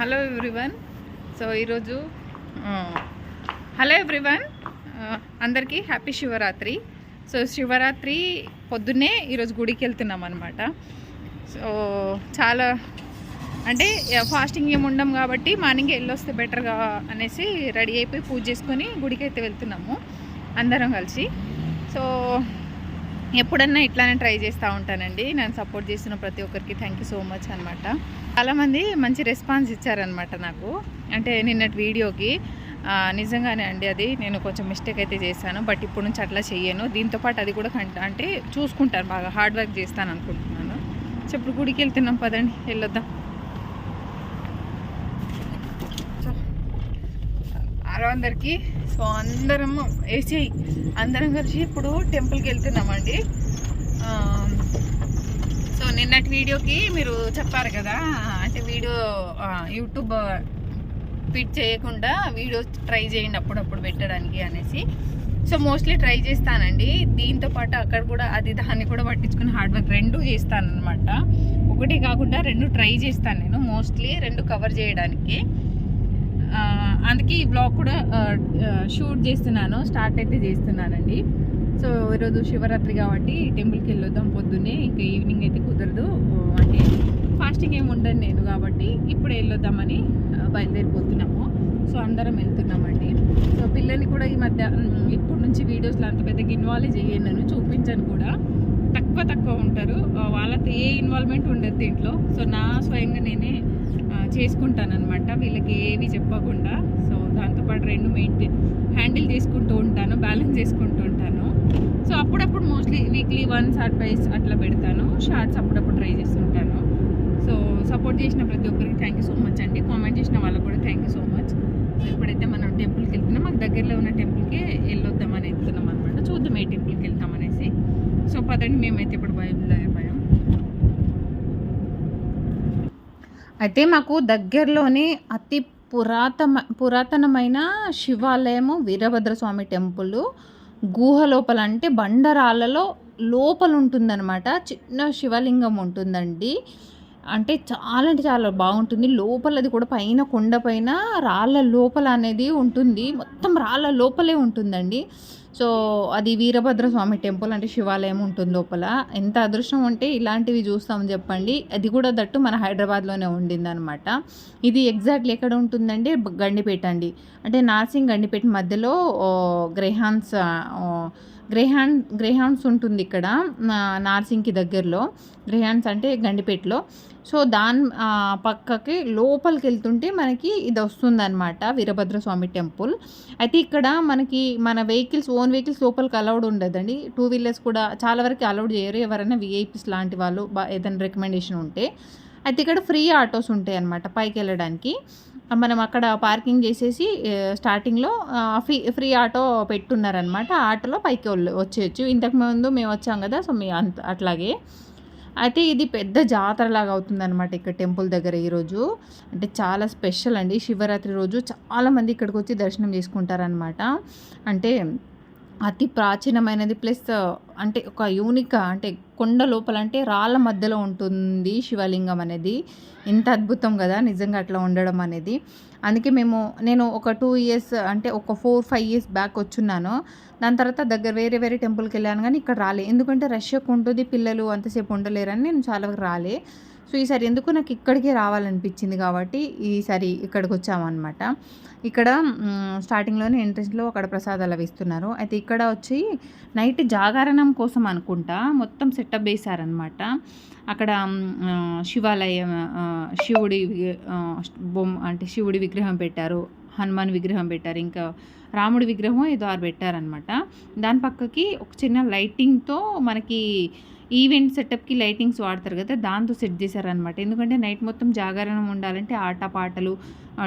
Hello everyone. So ఈరోజు hello everyone. అందరికీ happy Shivaratri. So Shivaratri పొద్దున్నే ఈరోజు గుడికి వెళ్తున్నాం అనమాట సో చాలా అంటే ఫాస్టింగ్ ఏమి ఉండం కాబట్టి మార్నింగ్ వెళ్ళొస్తే బెటర్గా అనేసి రెడీ అయిపోయి పూజ చేసుకొని గుడికి అయితే వెళ్తున్నాము అందరం కలిసి. సో ఎప్పుడన్నా ఇట్లానే ట్రై చేస్తూ ఉంటానండి. నేను సపోర్ట్ చేసిన ప్రతి ఒక్కరికి థ్యాంక్ యూ సో మచ్ అనమాట చాలామంది మంచి రెస్పాన్స్ ఇచ్చారనమాట నాకు. అంటే నిన్నటి వీడియోకి నిజంగానే అండి అది. నేను కొంచెం మిస్టేక్ అయితే చేశాను బట్ ఇప్పుడు నుంచి అట్లా చెయ్యను. దీంతోపాటు అది కూడా కంట అంటే చూసుకుంటాను బాగా. హార్డ్ వర్క్ చేస్తాను అనుకుంటున్నాను. చెప్పుడు గుడికి వెళ్తున్నాం పదండి వెళ్ళొద్దాం. అందరికీ సో అందరం ఏసీ అందరం కలిసి ఇప్పుడు టెంపుల్కి వెళ్తున్నామండి. సో నిన్నటి వీడియోకి మీరు చెప్పారు కదా అంటే వీడియో యూట్యూబ్ ఫిట్ చేయకుండా వీడియో ట్రై చేయండి అప్పుడప్పుడు పెట్టడానికి అనేసి. సో మోస్ట్లీ ట్రై చేస్తానండి. దీంతో పాటు అక్కడ కూడా అది దాన్ని కూడా పట్టించుకుని హార్డ్ వర్క్ రెండు చేస్తానమాట ఒకటి కాకుండా రెండు ట్రై చేస్తాను నేను మోస్ట్లీ రెండు కవర్ చేయడానికి. అందుకే ఈ బ్లాగ్ కూడా షూట్ చేస్తున్నాను స్టార్ట్ అయితే చేస్తున్నానండి. సో ఈరోజు శివరాత్రి కాబట్టి టెంపుల్కి వెళ్ళొద్దాం పొద్దున్నే ఇంకా ఈవినింగ్ అయితే కుదరదు. అంటే ఫాస్టింగ్ ఏమి ఉండను నేను కాబట్టి ఇప్పుడు వెళ్ళొద్దామని బయలుదేరిపోతున్నాము. సో అందరం వెళ్తున్నామండి. సో పిల్లల్ని కూడా ఈ మధ్య ఇప్పటి ఇప్పుడు నుంచి వీడియోస్లో అంత పెద్దగా ఇన్వాల్వ్ చేయను నేను చూపించను కూడా. తక్కువ తక్కువ ఉంటారు. వాళ్ళతో ఏ ఇన్వాల్వ్మెంట్ ఉండదు దీంట్లో. సో నా స్వయంగా నేనే చేసుకుంటానమాట వీళ్ళకి ఏవి చెప్పకుండా. సో దాంతోపాటు రెండు మెయింటైన్ హ్యాండిల్ చేసుకుంటూ ఉంటాను బ్యాలెన్స్ చేసుకుంటూ ఉంటాను. సో అప్పుడప్పుడు mostly weekly once or twice అట్లా పెడతాను. షార్ట్స్ అప్పుడప్పుడు ట్రై చేస్తుంటాను. సో సపోర్ట్ చేసిన ప్రతి ఒక్కరికి థ్యాంక్ యూ సో మచ్ అండి. కామెంట్ చేసిన వాళ్ళకి కూడా thank you so much. So ఇప్పుడైతే మనం టెంపుల్కి వెళ్తున్నాం మాకు దగ్గరలో ఉన్న టెంపుల్కి వెళ్ళొద్దామని వెళ్తున్నాం అనమాట చూద్దాం ఏ టెంపుల్కి వెళ్తామనేసి. సో పదండి మేమైతే ఇప్పుడు బయలుదేరి అయితే మాకు దగ్గరలోనే అతి పురాతన పురాతనమైన శివాలయము వీరభద్రస్వామి టెంపుల్. గుహ లోపల అంటే బండరాళ్ళలో లోపల ఉంటుందన్నమాట చిన్న శివలింగం ఉంటుందండి. అంటే చాలా అంటే చాలా బాగుంటుంది. లోపలది కూడా పైన కొండ పైన రాళ్ళ లోపల అనేది ఉంటుంది. మొత్తం రాళ్ళ లోపలే ఉంటుందండి. సో అది వీరభద్ర స్వామి టెంపుల్ అంటే శివాలయం ఉంటుంది లోపల. ఎంత అదృష్టం ఉంటే ఇలాంటివి చూస్తాం చెప్పండి. అది కూడా దట్టు మన హైదరాబాద్లోనే ఉండిందనమాట ఇది ఎగ్జాక్ట్లీ ఎక్కడ ఉంటుందంటే గండిపేట అండి. అంటే నార్సింగ్ గండిపేట మధ్యలో గ్రేహాన్స్ గ్రేహాన్ గ్రేహాన్స్ ఉంటుంది ఇక్కడ నార్సింగ్కి దగ్గరలో. గ్రేహాన్స్ అంటే గండిపేటలో. సో దాని పక్కకి లోపలికి వెళ్తుంటే మనకి ఇది వస్తుందన్నమాట వీరభద్ర స్వామి టెంపుల్. అయితే ఇక్కడ మనకి మన వెహికల్స్ ఓన్ వెహికల్స్ లోపలికి అలౌడ్ ఉండదండి. టూ వీలర్స్ కూడా చాలా వరకు అలౌడ్ చేయరు. ఎవరైనా విఐపీస్ లాంటి వాళ్ళు ఏదైనా రికమెండేషన్ ఉంటే. అయితే ఇక్కడ ఫ్రీ ఆటోస్ ఉంటాయి అన్నమాట పైకి వెళ్ళడానికి మనం అక్కడ పార్కింగ్ చేసేసి స్టార్టింగ్లో ఫ్రీ ఫ్రీ ఆటో పెట్టున్నారనమాట ఆటోలో పైకి వచ్చేయచ్చు. ఇంతకు ముందు మేము వచ్చాం కదా సో మీ అంత అట్లాగే. అయితే ఇది పెద్ద జాతర లాగా అవుతుందన్నమాట ఇక్కడ టెంపుల్ దగ్గర ఈరోజు అంటే చాలా స్పెషల్ అండి. శివరాత్రి రోజు చాలామంది ఇక్కడికి వచ్చి దర్శనం చేసుకుంటారనమాట అంటే అతి ప్రాచీనమైనది. ప్లస్ అంటే ఒక యూనిక్ అంటే కొండ లోపల అంటే రాళ్ళ మధ్యలో ఉంటుంది శివలింగం అనేది. ఎంత అద్భుతం కదా నిజంగా అట్లా ఉండడం అనేది. అందుకే మేము నేను ఒక టూ ఇయర్స్ అంటే ఒక ఫోర్ ఫైవ్ ఇయర్స్ బ్యాక్ వచ్చున్నాను. దాని తర్వాత దగ్గర వేరే వేరే టెంపుల్కి వెళ్ళాను కానీ ఇక్కడ రాలే. ఎందుకంటే రష్ ఎక్కువ ఉంటుంది పిల్లలు అంతసేపు ఉండలేరని నేను చాలా వరకు రాలే. సో ఈసారి ఎందుకు నాకు ఇక్కడికే రావాలనిపించింది కాబట్టి ఈసారి ఇక్కడికి వచ్చామన్నమాట ఇక్కడ స్టార్టింగ్లోనే ఎంట్రెన్స్లో అక్కడ ప్రసాదాలు అవి ఇస్తున్నారు. అయితే ఇక్కడ వచ్చి నైట్ జాగరణం కోసం అనుకుంటా మొత్తం సెటప్ వేశారనమాట అక్కడ శివాలయం శివుడి బొమ్మ అంటే శివుడి విగ్రహం పెట్టారు హనుమాన్ విగ్రహం పెట్టారు ఇంకా రాముడి విగ్రహం ఏదో ఆరు పెట్టారనమాట దాని పక్కకి ఒక చిన్న లైటింగ్తో మనకి ఈవెంట్ సెటప్కి లైటింగ్స్ వాడతారు కదా దాంతో సెట్ చేశారనమాట ఎందుకంటే నైట్ మొత్తం జాగరణం ఉండాలంటే ఆట పాటలు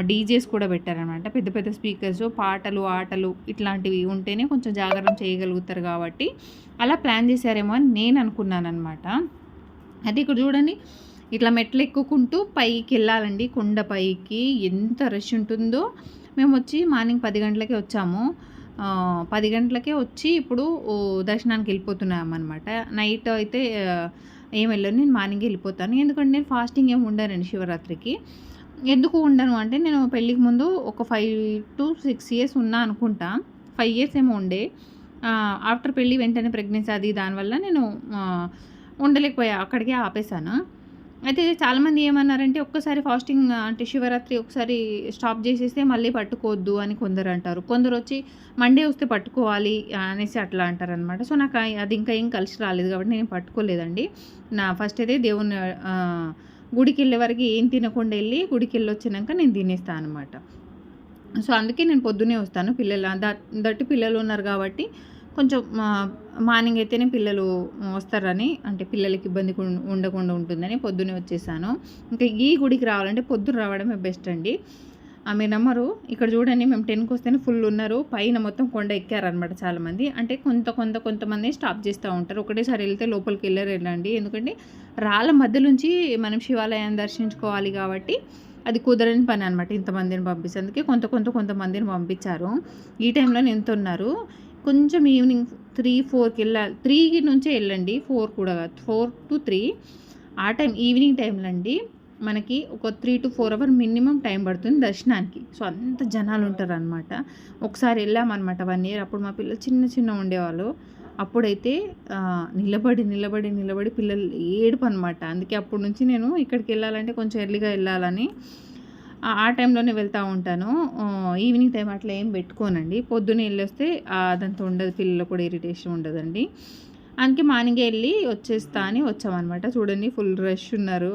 డీజేస్ కూడా పెట్టారనమాట పెద్ద పెద్ద స్పీకర్స్ పాటలు ఆటలు ఇట్లాంటివి ఉంటేనే కొంచెం జాగరణం చేయగలుగుతారు కాబట్టి అలా ప్లాన్ చేశారేమో అని నేను అనుకున్నాను అనమాట అది ఇక్కడ చూడండి ఇట్లా మెట్లు ఎక్కుకుంటూ పైకి వెళ్ళాలండి. కొండ పైకి ఎంత రష్ ఉంటుందో. మేము వచ్చి మార్నింగ్ పది గంటలకే వచ్చాము. పది గంటలకే వచ్చి ఇప్పుడు ఓ, దర్శనానికి వెళ్ళిపోతున్నాం అనమాట నైట్ అయితే ఏం వెళ్ళను నేను మార్నింగ్ వెళ్ళిపోతాను. ఎందుకంటే నేను ఫాస్టింగ్ ఏమి ఉండనండి శివరాత్రికి. ఎందుకు ఉండను అంటే నేను పెళ్ళికి ముందు ఒక ఫైవ్ టు సిక్స్ ఇయర్స్ ఉన్నా అనుకుంటా. ఫైవ్ ఇయర్స్ ఏమో ఉండే. ఆఫ్టర్ పెళ్ళి వెంటనే ప్రెగ్నెన్సీ అది దానివల్ల నేను ఉండలేకపోయా. అక్కడికే ఆపేశాను. అయితే చాలామంది ఏమన్నారంటే ఒక్కసారి ఫాస్టింగ్ అంటే శివరాత్రి ఒకసారి స్టాప్ చేసేస్తే మళ్ళీ పట్టుకోవద్దు అని కొందరు అంటారు. కొందరు వచ్చి మండే వస్తే పట్టుకోవాలి అనేసి అట్లా అంటారు అనమాట సో నాకు అది ఇంకా ఏం కలిసి రాలేదు కాబట్టి నేను పట్టుకోలేదండి. నా ఫస్ట్ అయితే దేవుని గుడికి వెళ్ళే వరకు ఏం తినకుండా వెళ్ళి గుడికి వెళ్ళి వచ్చినాక నేను తినేస్తాను అనమాట సో అందుకే నేను పొద్దునే వస్తాను. పిల్లలు దట్టు పిల్లలు ఉన్నారు కాబట్టి కొంచెం మార్నింగ్ అయితేనే పిల్లలు వస్తారని అంటే పిల్లలకి ఇబ్బంది ఉండకుండా ఉంటుందని పొద్దునే వచ్చేసాను. ఇంకా ఈ గుడికి రావాలంటే పొద్దున రావడమే బెస్ట్ అండి. మీరు నమ్మరు. ఇక్కడ చూడండి మేము టెన్కి వస్తేనే ఫుల్ ఉన్నారు. పైన మొత్తం కొండ ఎక్కారనమాట చాలామంది. అంటే కొంత కొంత కొంతమంది స్టాప్ చేస్తూ ఉంటారు. ఒకటేసారి వెళ్తే లోపలికి వెళ్ళారు వెళ్ళండి ఎందుకంటే రాళ్ళ మధ్య నుంచి మనం శివాలయాన్ని దర్శించుకోవాలి కాబట్టి అది కుదరని పని అనమాట ఇంతమందిని పంపించేందుకే కొంత కొంత కొంతమందిని పంపించారు. ఈ టైంలో ఎంత ఉన్నారు కొంచెం ఈవినింగ్ త్రీ ఫోర్కి వెళ్ళాలి త్రీ నుంచే వెళ్ళండి ఫోర్ కూడా కాదు ఫోర్ టు త్రీ. ఆ టైం ఈవినింగ్ టైంలో అండి మనకి ఒక three to four hour minimum time పడుతుంది దర్శనానికి. సో అంత జనాలు ఉంటారు అనమాట ఒకసారి వెళ్ళామన్నమాట వన్ ఇయర్ అప్పుడు మా పిల్లలు చిన్న చిన్న ఉండేవాళ్ళు. అప్పుడైతే నిలబడి నిలబడి నిలబడి పిల్లలు ఏడుపు అనమాట అందుకే అప్పటి నుంచి నేను ఇక్కడికి వెళ్ళాలంటే కొంచెం ఎర్లీగా వెళ్ళాలని ఆ టైంలోనే వెళ్తూ ఉంటాను. ఈవినింగ్ టైం అట్లా ఏం పెట్టుకోనండి. పొద్దున్నే వెళ్ళొస్తే అదంతా ఉండదు పిల్లలు కూడా ఇరిటేషన్ ఉండదండి. అందుకే మార్నింగ్ వెళ్ళి వచ్చేస్తా అని వచ్చామన్నమాట. చూడండి ఫుల్ రష్ ఉన్నారు.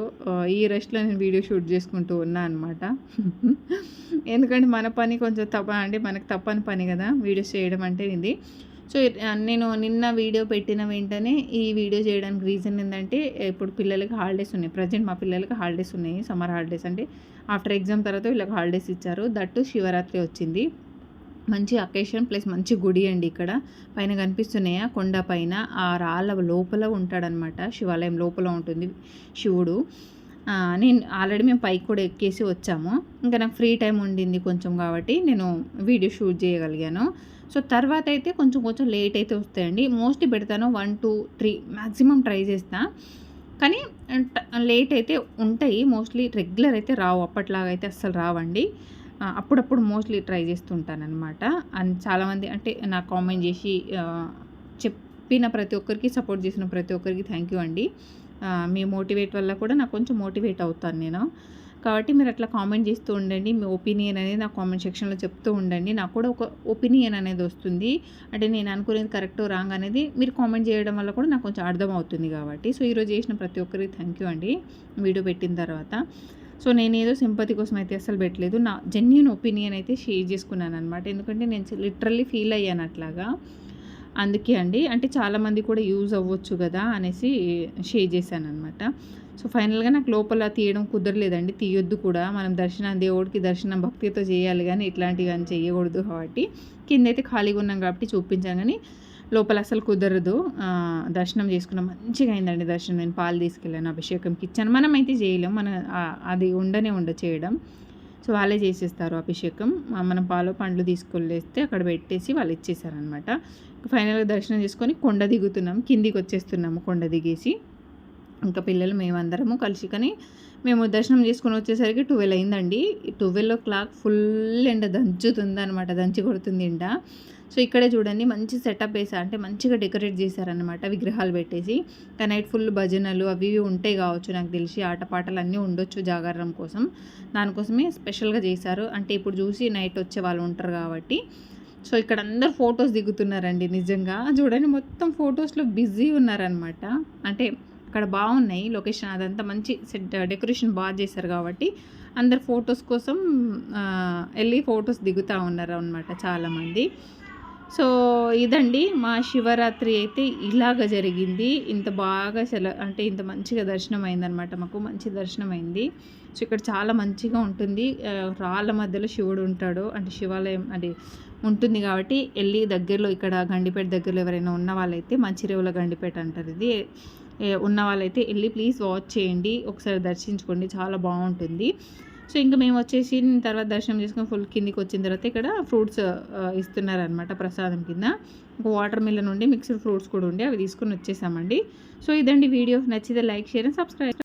ఈ రష్లో నేను వీడియో షూట్ చేసుకుంటూ ఉన్నా అనమాట ఎందుకంటే మన పని కొంచెం తప్ప అంటే మనకు తప్పని పని కదా వీడియోస్ చేయడం అంటే ఇది సో నేను నిన్న వీడియో పెట్టిన వెంటనే ఈ వీడియో చేయడానికి రీజన్ ఏంటంటే ఇప్పుడు పిల్లలకి హాలిడేస్ ఉన్నాయి. ప్రజెంట్ మా పిల్లలకి హాలిడేస్ ఉన్నాయి సమ్మర్ హాలిడేస్ అంటే ఆఫ్టర్ ఎగ్జామ్ తర్వాత వీళ్ళకి హాలిడేస్ ఇచ్చారు. దట్టు శివరాత్రి వచ్చింది. మంచి అకేషన్ ప్లస్ మంచి గుడి అండి ఇక్కడ. పైన కనిపిస్తున్నాయా? కొండ పైన. ఆ రాళ్ళ లోపల ఉంటాడనమాట. శివాలయం లోపల ఉంటుంది శివుడు. నేను ఆల్రెడీ మేము పైకి కూడా ఎక్కేసి వచ్చాము. ఇంకా నాకు ఫ్రీ టైం ఉండింది కొంచెం కాబట్టి నేను వీడియో షూట్ చేయగలిగాను. సో తర్వాత అయితే కొంచెం కొంచెం లేట్ అయితే వస్తాయండి. మోస్ట్లీ పెడతాను one two three maximum try చేస్తాను కానీ లేట్ అయితే ఉంటాయి. మోస్ట్లీ రెగ్యులర్ అయితే రావు. అప్పట్లాగా అయితే అస్సలు రావండి. అప్పుడప్పుడు మోస్ట్లీ ట్రై చేస్తుంటానమాట అండ్ చాలామంది అంటే నాకు కామెంట్ చేసి చెప్పిన ప్రతి ఒక్కరికి సపోర్ట్ చేసిన ప్రతి ఒక్కరికి థ్యాంక్ యూ అండి. మీ మోటివేట్ వల్ల కూడా నాకు కొంచెం మోటివేట్ అవుతాను నేను. కాబట్టి మీరు అట్లా కామెంట్ చేస్తూ ఉండండి. మీ ఒపీనియన్ అనేది నా కామెంట్ సెక్షన్లో చెప్తూ ఉండండి. నాకు కూడా ఒక ఒపీనియన్ అనేది వస్తుంది. అంటే నేను అనుకునేది కరెక్ట్ రాంగ్ అనేది మీరు కామెంట్ చేయడం వల్ల కూడా నాకు కొంచెం అర్థం అవుతుంది కాబట్టి. సో ఈరోజు చేసిన ప్రతి ఒక్కరికి థ్యాంక్ యూ అండి. వీడియో పెట్టిన తర్వాత. సో నేను ఏదో సింపతి కోసం అయితే అసలు పెట్టలేదు. నా జెన్యున్ ఒపీనియన్ అయితే షేర్ చేసుకున్నాను అనమాట ఎందుకంటే నేను లిటరల్లీ ఫీల్ అయ్యాను అట్లాగా. అందుకే అండి. అంటే చాలామంది కూడా యూజ్ అవ్వచ్చు కదా అనేసి షేర్ చేశాను అనమాట సో ఫైనల్గా నాకు లోపల తీయడం కుదరలేదండి. తీయొద్దు కూడా. మనం దర్శనం దేవుడికి దర్శనం భక్తితో చేయాలి కానీ ఇట్లాంటివి కానీ చేయకూడదు కాబట్టి. కిందైతే ఖాళీగా ఉన్నాం కాబట్టి చూపించాను కానీ లోపల అసలు కుదరదు. దర్శనం చేసుకున్న. మంచిగా అయిందండి దర్శనం. నేను పాలు తీసుకెళ్ళాను అభిషేకంకి ఇచ్చాను. మనం అయితే చేయలేం. మన అది ఉండనే ఉండ చేయడం. సో వాళ్ళే చేసేస్తారు అభిషేకం. మనం పాలు పండ్లు తీసుకెళ్ళేస్తే అక్కడ పెట్టేసి వాళ్ళు ఇచ్చేసారనమాట ఫైనల్గా దర్శనం చేసుకొని కొండ దిగుతున్నాం. కిందికి వచ్చేస్తున్నాము కొండ దిగేసి. ఇంకా పిల్లలు మేమందరము కలిసి కానీ మేము దర్శనం చేసుకుని వచ్చేసరికి ట్వెల్వ్ అయిందండి. ట్వెల్వ్ ఓ క్లాక్ ఫుల్ ఎండ దంచుతుంది అనమాట దంచి కొడుతుంది ఎండ. సో ఇక్కడే చూడండి మంచి సెటప్ వేసా అంటే మంచిగా డెకరేట్ చేశారనమాట విగ్రహాలు పెట్టేసి. నైట్ ఫుల్ భజనలు అవి ఇవి ఉంటాయి కావచ్చు నాకు తెలిసి ఆటపాటలు అన్నీ ఉండొచ్చు జాగారం కోసం. దానికోసమే స్పెషల్గా చేశారు. అంటే ఇప్పుడు చూసి నైట్ వచ్చే వాళ్ళు ఉంటారు కాబట్టి. సో ఇక్కడ అందరు ఫొటోస్ దిగుతున్నారండి నిజంగా. చూడండి మొత్తం ఫొటోస్లో బిజీ ఉన్నారనమాట అంటే అక్కడ బాగున్నాయి లొకేషన్ అదంతా మంచి సెట్ డెకరేషన్ బాగా చేశారు కాబట్టి అందరు ఫొటోస్ కోసం వెళ్ళి ఫొటోస్ దిగుతూ ఉన్నారు అనమాట చాలామంది. సో ఇదండి మా శివరాత్రి అయితే ఇలాగ జరిగింది. ఇంత బాగా సెల అంటే ఇంత మంచిగా దర్శనం అయిందనమాట మాకు మంచి దర్శనం అయింది సో ఇక్కడ చాలా మంచిగా ఉంటుంది. రాళ్ళ మధ్యలో శివుడు ఉంటాడు అంటే శివాలయం అంటే ఉంటుంది కాబట్టి వెళ్ళి దగ్గరలో ఇక్కడ గండిపేట దగ్గరలో ఎవరైనా ఉన్న వాళ్ళైతే మంచిరేవుల గండిపేట అంటారు ఇది. ఉన్న వాళ్ళైతే వెళ్ళి ప్లీజ్ వాచ్ చేయండి. ఒకసారి దర్శించుకోండి. చాలా బాగుంటుంది. సో ఇంకా మేము వచ్చేసి తర్వాత దర్శనం చేసుకుని ఫుల్ కిందికి వచ్చిన తర్వాత ఇక్కడ ఫ్రూట్స్ ఇస్తున్నారనమాట ప్రసాదం కింద. ఒక వాటర్ మిల్లన్ ఉండి మిక్స్డ్ ఫ్రూట్స్ కూడా ఉండి అవి తీసుకొని వచ్చేసామండి. సో ఇదండి వీడియో. నచ్చితే లైక్ షేర్ అండ్ సబ్స్క్రైబ్